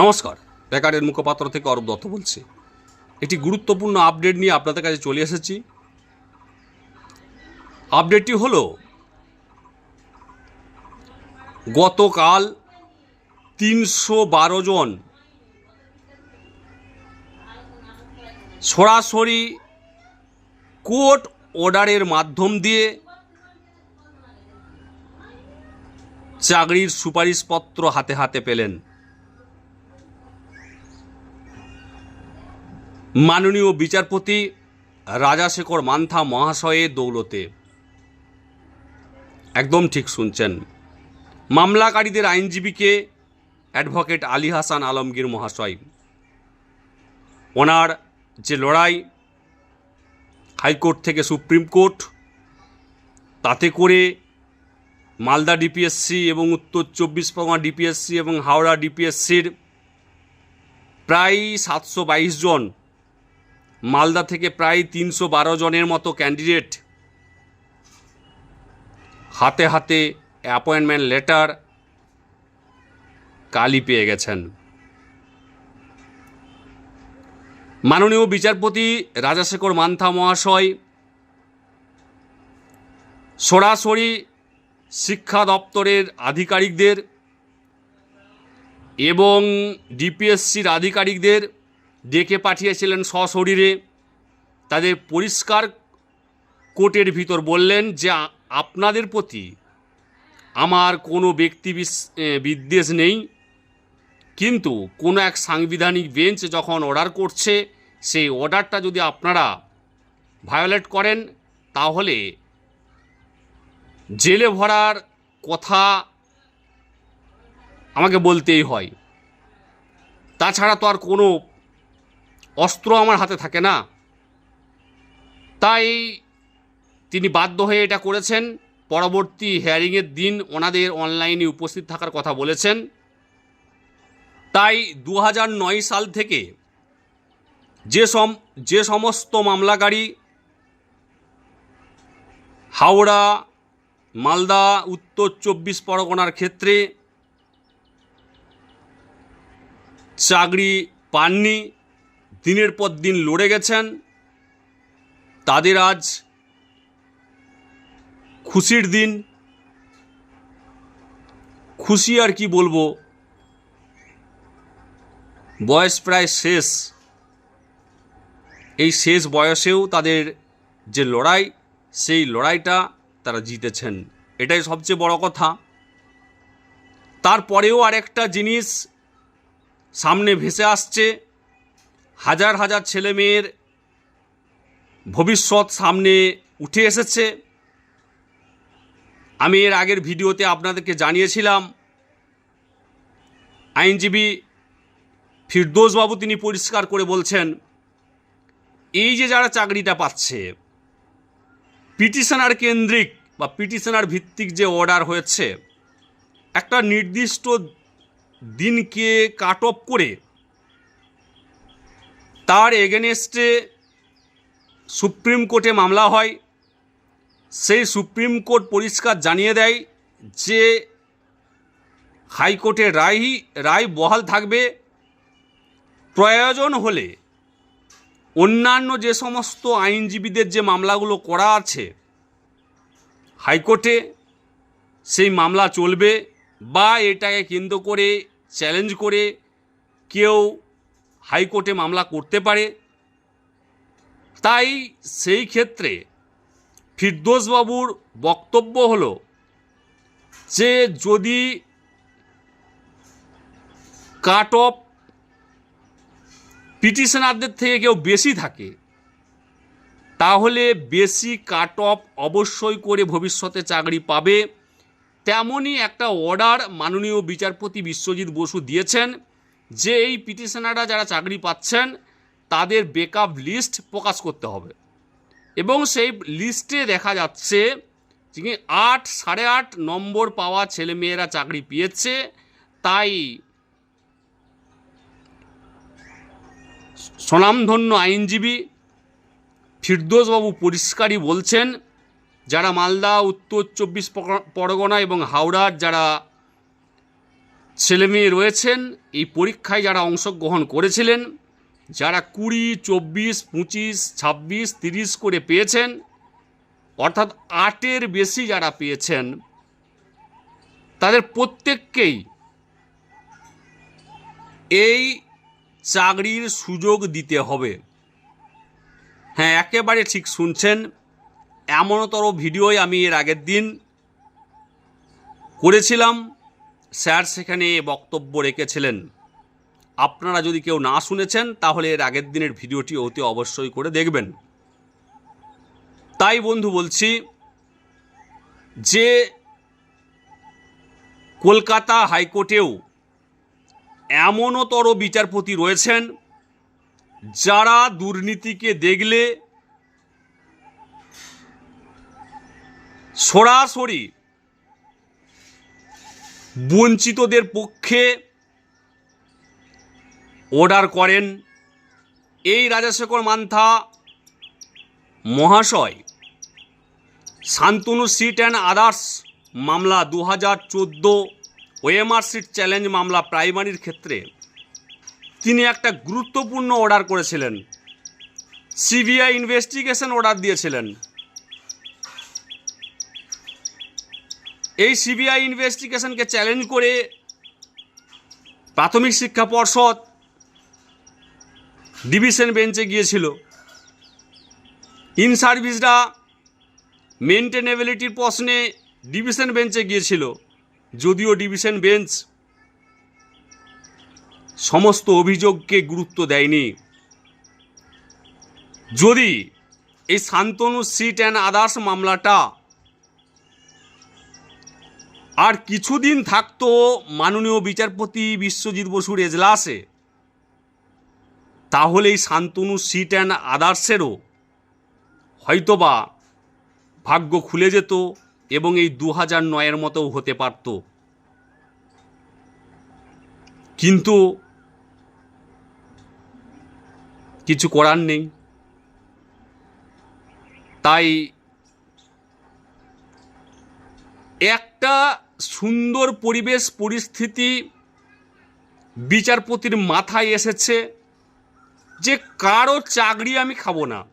নমস্কার। বেকারের মুখপাত্র থেকে অরূপ দত্ত বলছি। একটি গুরুত্বপূর্ণ আপডেট নিয়ে আপনাদের কাছে চলে এসেছি। আপডেটটি হলো, গতকাল তিনশো বারো জন সরাসরি কোর্ট অর্ডারের মাধ্যম দিয়ে চাকরির সুপারিশপত্র হাতে হাতে পেলেন। মাননীয় বিচারপতি রাজাশেখর মান্থা মহাশয়ের দৌলতে। একদম ঠিক শুনছেন। মামলাকারীদের আইনজীবীকে অ্যাডভোকেট আলী হাসান আলমগীর মহাশয়। ওনার যে লড়াই হাইকোর্ট থেকে সুপ্রিম কোর্ট, তাতে করে মালদা ডিপিএসসি এবং উত্তর চব্বিশ পরগনা ডিপিএসসি এবং হাওড়া ডিপিএসসির প্রায় সাতশো বাইশ জন মালদা থেকে প্রায় তিনশো বারো জনের মতো ক্যান্ডিডেট হাতে হাতে অ্যাপয়েন্টমেন্ট লেটার কালি পেয়ে গেছেন। মাননীয় বিচারপতি রাজাশেখর মান্থা মহাশয় সরাসরি শিক্ষা দপ্তরের আধিকারিকদের এবং ডিপিএসসির আধিকারিকদের ডেকে পাঠিয়েছিলেন সশরীরে। তাদের পরিষ্কার কোটের ভিতর বললেন যে, আপনাদের প্রতি আমার কোনো ব্যক্তি বিদ্বেষ নেই। কিন্তু কোনো এক সাংবিধানিক বেঞ্চ যখন অর্ডার করছে, সেই অর্ডারটা যদি আপনারা ভায়োলেট করেন, তাহলে জেলে ভরার কথা আমাকে বলতেই হয়। তাছাড়া তো আর কোনো অস্ত্র আমার হাতে থাকে না। তাই তিনি বাধ্য হয়ে এটা করেছেন। পরবর্তী হেয়ারিংয়ের দিন ওনাদের অনলাইনে উপস্থিত থাকার কথা বলেছেন। তাই দু সাল থেকে যে সম, যে সমস্ত মামলাকারী হাওড়া, মালদা, উত্তর চব্বিশ পরগনার ক্ষেত্রে চাকরি পাননি দিনের পর দিন লড়ে গেছেন। তাদের আজ খুশির দিন। খুশি আর কি বলব? বয়স প্রায় শেষ। এই শেষ বয়সেও তাদের যে লড়াই, সেই লড়াইটা তারা জিতেছেন। এটাই সবচেয়ে বড় কথা। তারপরেও আরেকটা জিনিস সামনে ভেসে আসছে। হাজার হাজার ছেলে মেয়ের ভবিষ্যৎ সামনে উঠে এসেছে। আমি এর আগের ভিডিওতে আপনাদেরকে জানিয়েছিলাম, আইনজীবী ফিরদোসবাবু তিনি পরিষ্কার করে বলছেন, এই যে যারা চাকরিটা পাচ্ছে, পিটিশনার কেন্দ্রিক বা পিটিশনার ভিত্তিক যে অর্ডার হয়েছে, একটা নির্দিষ্ট দিনকে কাট অফ করে তার এগেনেস্টে সুপ্রিম কোর্টে মামলা হয়। সেই সুপ্রিম কোর্ট পরিষ্কার জানিয়ে দেয় যে হাইকোর্টের রায় রায় বহাল থাকবে। প্রয়োজন হলে অন্যান্য যে সমস্ত আইনজীবীদের যে মামলাগুলো করা আছে, হাইকোর্টে সেই মামলা চলবে বা এটাকে কেন্দ্র করে চ্যালেঞ্জ করে কেউ হাইকোর্টে মামলা করতে পারে। তাই সেই ক্ষেত্রে ফিরদোসবাবুর বক্তব্য হল যে যদি কাট অফ পিটিশনারদের থেকে কেউ বেশি থাকে, তাহলে বেশি কাট অফ অবশ্যই করে ভবিষ্যতে চাকরি পাবে। তেমনই একটা অর্ডার মাননীয় বিচারপতি বিশ্বজিৎ বসু দিয়েছেন। যে এই পিটিশনাররা যারা চাকরি পাচ্ছেন, তাদের বেকআপ লিস্ট প্রকাশ করতে হবে। এবং সেই লিস্টে দেখা যাচ্ছে যে আট সাড়ে আট নম্বর পাওয়া ছেলেমেয়েরা চাকরি পেয়েছে। তাই স্বনামধন্য আইনজীবী ফিরদোসবাবু পরিষ্কারই বলছেন, যারা মালদা, উত্তর চব্বিশ পরগনা এবং হাওড়ার যারা ছেলেমেয়ে রয়েছেন, এই পরীক্ষায় যারা অংশগ্রহণ করেছিলেন, যারা কুড়ি, চব্বিশ, পঁচিশ, ছাব্বিশ, তিরিশ করে পেয়েছেন, অর্থাৎ আটের বেশি যারা পেয়েছেন, তাদের প্রত্যেককেই এই চাকরির সুযোগ দিতে হবে। হ্যাঁ একেবারে ঠিক শুনছেন, এমনতর ভিডিওই আমি এর আগের দিন করেছিলাম। স্যার সেখানে বক্তব্য রেখেছিলেন। আপনারা যদি কেউ না শুনেছেন, তাহলে এর আগের দিনের ভিডিওটি অতি অবশ্যই করে দেখবেন। তাই বন্ধু বলছি, যে কলকাতা হাইকোর্টেও এমনতর বিচারপতি রয়েছেন, যারা দুর্নীতিকে দেখলে সরাসরি বঞ্চিতদের পক্ষে অর্ডার করেন এই রাজাশেখর মান্থা মহাশয়। শান্তনু সিট অ্যান্ড আদার্স মামলা দু হাজার চোদ্দ ওএমআর সিট চ্যালেঞ্জ মামলা প্রাইমারির ক্ষেত্রে। তিনি একটা গুরুত্বপূর্ণ অর্ডার করেছিলেন। সিবিআই ইনভেস্টিগেশন অর্ডার দিয়েছিলেন। এই সিবিআই ইনভেস্টিগেশনকে চ্যালেঞ্জ করে প্রাথমিক শিক্ষা পর্ষদ ডিভিশন বেঞ্চে গিয়েছিল। ইন সার্ভিসরা মেনটেনেবিলিটির প্রশ্নে ডিভিশন বেঞ্চে গিয়েছিল। যদিও ডিভিশন বেঞ্চ সমস্ত অভিযোগকে গুরুত্ব দেয়নি। যদি এই শান্তনু সিট অ্যান্ড আদার্স মামলাটা আর কিছুদিন থাকতো মাননীয় বিচারপতি বিশ্বজিৎ বসুর এজলাসে। তাহলেই শান্তনু সিট অ্যান্ড আদার্সেরও হয়তোবা ভাগ্য খুলে যেত এবং এই দু হাজার নয়ের মতো হতে পারত। কিন্তু কিছু করার নেই। তাই একটা সুন্দর পরিবেশ, পরিস্থিতি বিচারপতির মাথায় এসেছে যে কারও চাকরি আমি খাব না।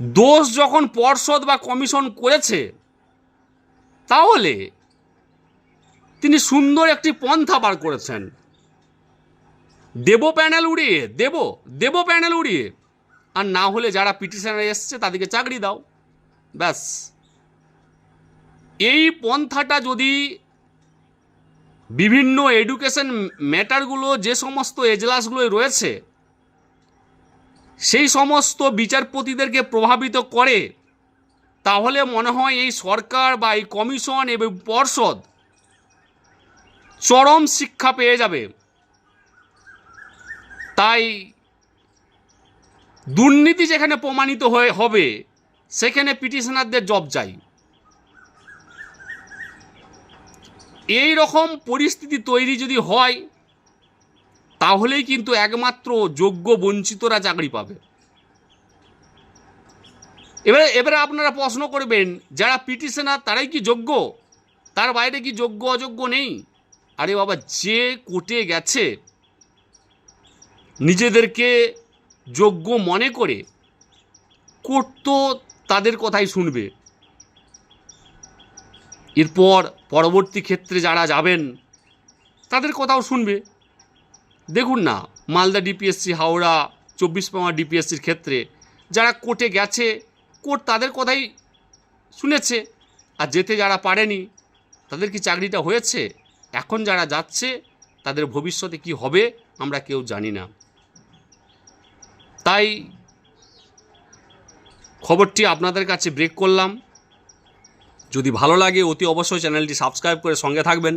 দোষ যখন পর্ষদ বা কমিশন করেছে, তাহলে তিনি সুন্দর একটি পন্থা বার করেছেন। দেব প্যানেল উড়িয়ে, দেব দেব প্যানেল উড়িয়ে। আর না হলে যারা পিটিশনারে এসছে, তাদেরকে চাকরি দাও। ব্যাস। এই পন্থাটা যদি বিভিন্ন এডুকেশন ম্যাটারগুলো যে সমস্ত এজলাসগুলোয় রয়েছে, সেই সমস্ত বিচারপতিদেরকে প্রভাবিত করে, তাহলে মনে হয় এই সরকার বা এই কমিশন এবং পর্ষদ চরম শিক্ষা পেয়ে যাবে। তাই দুর্নীতি যেখানে প্রমাণিত হয়ে হবে, সেখানে পিটিশনারদের জব চাই। এই রকম পরিস্থিতি তৈরি যদি হয়, তাহলেই কিন্তু একমাত্র যোগ্য বঞ্চিতরা চাকরি পাবে। এবারে এবারে আপনারা প্রশ্ন করবেন, যারা পিটিশনার তারাই কি যোগ্য? তার বাইরে কি যোগ্য অযোগ্য নেই? আরে বাবা, যে কোর্টে গেছে, নিজেদেরকে যোগ্য মনে করে, কোর্ট তো তাদের কথাই শুনবে। এরপর পরবর্তী ক্ষেত্রে যারা যাবেন, তাদের কথাও শুনবে। দেখুন না, মালদা ডিপিএসসি, হাওড়া, চব্বিশ পরগনা ডিপিএসসির ক্ষেত্রে যারা কোর্টে গেছে, কোর্ট তাদের কথাই শুনেছে। আর যেতে যারা পারেনি, তাদের কি চাকরিটা হয়েছে? এখন যারা যাচ্ছে, তাদের ভবিষ্যতে কি হবে, আমরা কেউ জানি না। তাই খবরটি আপনাদের কাছে ব্রেক করলাম। যদি ভালো লাগে অতি অবশ্যই চ্যানেলটি সাবস্ক্রাইব করে সঙ্গে থাকবেন।